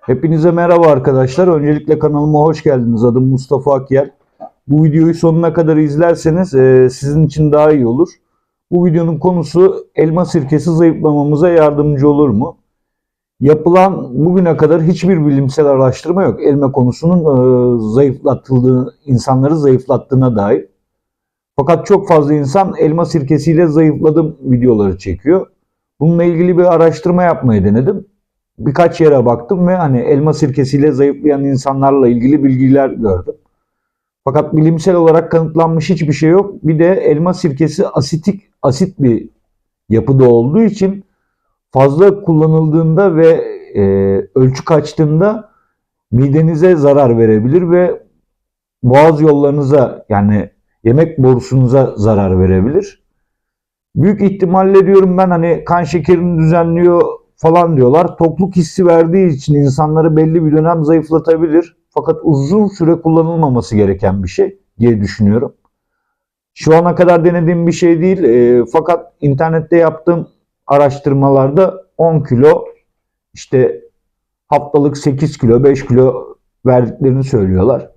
Hepinize merhaba arkadaşlar. Öncelikle kanalıma hoş geldiniz. Adım Mustafa Akyer. Bu videoyu sonuna kadar izlerseniz e, sizin için daha iyi olur. Bu videonun konusu elma sirkesi zayıflamamıza yardımcı olur mu? Yapılan bugüne kadar hiçbir bilimsel araştırma yok. Elma konusunun e, zayıflatıldığı, insanları zayıflattığına dair. Fakat çok fazla insan elma sirkesiyle zayıfladım videoları çekiyor. Bununla ilgili bir araştırma yapmayı denedim birkaç yere baktım ve hani elma sirkesiyle zayıflayan insanlarla ilgili bilgiler gördüm. Fakat bilimsel olarak kanıtlanmış hiçbir şey yok. Bir de elma sirkesi asitik asit bir yapıda olduğu için fazla kullanıldığında ve e, ölçü kaçtığında midenize zarar verebilir ve boğaz yollarınıza yani yemek borusunuza zarar verebilir. Büyük ihtimalle diyorum ben hani kan şekerini düzenliyor falan diyorlar. Tokluk hissi verdiği için insanları belli bir dönem zayıflatabilir. Fakat uzun süre kullanılmaması gereken bir şey diye düşünüyorum. Şu ana kadar denediğim bir şey değil. E, fakat internette yaptığım araştırmalarda 10 kilo işte haftalık 8 kilo 5 kilo verdiklerini söylüyorlar.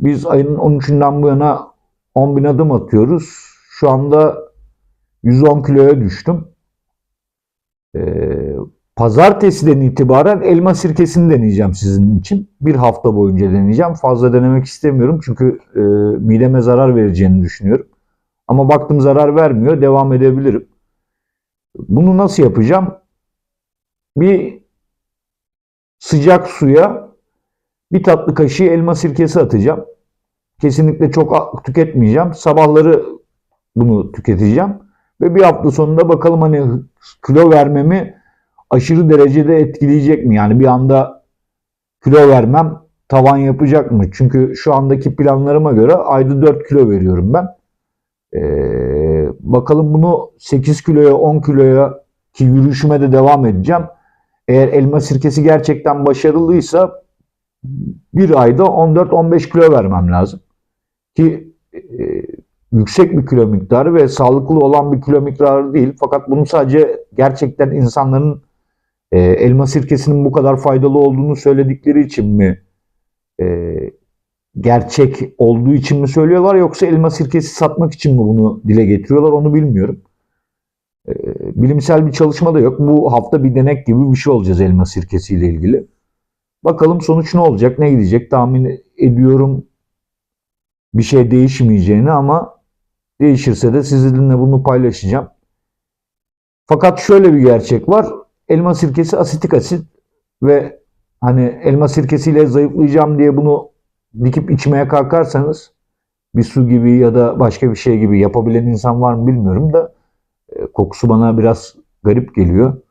Biz ayın 13'ünden bu yana 10 bin adım atıyoruz. Şu anda 110 kiloya düştüm. Ee, pazartesiden itibaren elma sirkesini deneyeceğim sizin için. Bir hafta boyunca deneyeceğim. Fazla denemek istemiyorum çünkü e, mideme zarar vereceğini düşünüyorum. Ama baktım zarar vermiyor. Devam edebilirim. Bunu nasıl yapacağım? Bir sıcak suya bir tatlı kaşığı elma sirkesi atacağım. Kesinlikle çok tüketmeyeceğim. Sabahları bunu tüketeceğim. Ve bir hafta sonunda bakalım hani kilo vermemi aşırı derecede etkileyecek mi? Yani bir anda kilo vermem tavan yapacak mı? Çünkü şu andaki planlarıma göre ayda 4 kilo veriyorum ben. Ee, bakalım bunu 8 kiloya 10 kiloya ki yürüyüşüme de devam edeceğim. Eğer elma sirkesi gerçekten başarılıysa bir ayda 14-15 kilo vermem lazım. Ki e, yüksek bir kilo miktarı ve sağlıklı olan bir kilo miktarı değil. Fakat bunu sadece gerçekten insanların e, elma sirkesinin bu kadar faydalı olduğunu söyledikleri için mi e, gerçek olduğu için mi söylüyorlar yoksa elma sirkesi satmak için mi bunu dile getiriyorlar onu bilmiyorum. E, bilimsel bir çalışma da yok. Bu hafta bir denek gibi bir şey olacağız elma sirkesiyle ilgili. Bakalım sonuç ne olacak, ne gidecek tahmin ediyorum bir şey değişmeyeceğini ama değişirse de sizinle bunu paylaşacağım. Fakat şöyle bir gerçek var. Elma sirkesi asitik asit ve hani elma sirkesiyle zayıflayacağım diye bunu dikip içmeye kalkarsanız bir su gibi ya da başka bir şey gibi yapabilen insan var mı bilmiyorum da e, kokusu bana biraz garip geliyor.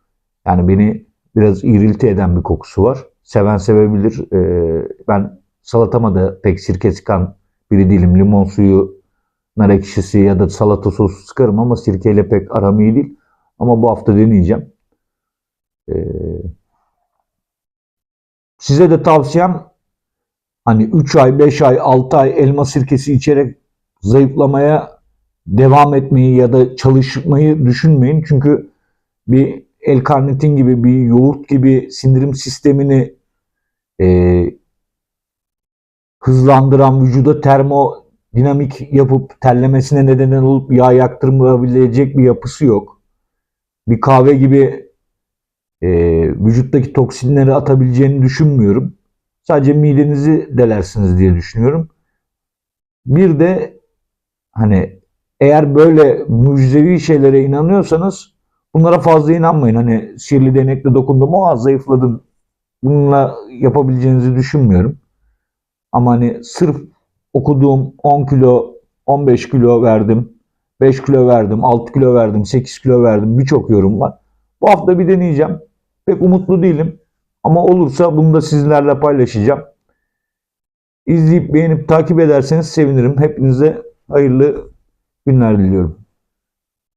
Yani beni biraz iğrilti eden bir kokusu var. Seven sevebilir. E, ben salatama da pek sirke sıkan biri değilim. Limon suyu, nar ekşisi ya da salata sosu sıkarım ama sirkeyle pek aram iyi değil. Ama bu hafta deneyeceğim. Ee, size de tavsiyem hani 3 ay, 5 ay, 6 ay elma sirkesi içerek zayıflamaya devam etmeyi ya da çalışmayı düşünmeyin. Çünkü bir L-karnitin gibi bir yoğurt gibi sindirim sistemini e, hızlandıran vücuda termodinamik yapıp terlemesine neden olup yağ yaktırmayabilecek bir yapısı yok. Bir kahve gibi e, vücuttaki toksinleri atabileceğini düşünmüyorum. Sadece midenizi delersiniz diye düşünüyorum. Bir de hani eğer böyle mucizevi şeylere inanıyorsanız bunlara fazla inanmayın. Hani sihirli denekle dokundum o zayıfladım. Bununla yapabileceğinizi düşünmüyorum. Ama hani sırf okuduğum 10 kilo, 15 kilo verdim, 5 kilo verdim, 6 kilo verdim, 8 kilo verdim birçok yorum var. Bu hafta bir deneyeceğim. Pek umutlu değilim. Ama olursa bunu da sizlerle paylaşacağım. İzleyip beğenip takip ederseniz sevinirim. Hepinize hayırlı günler diliyorum.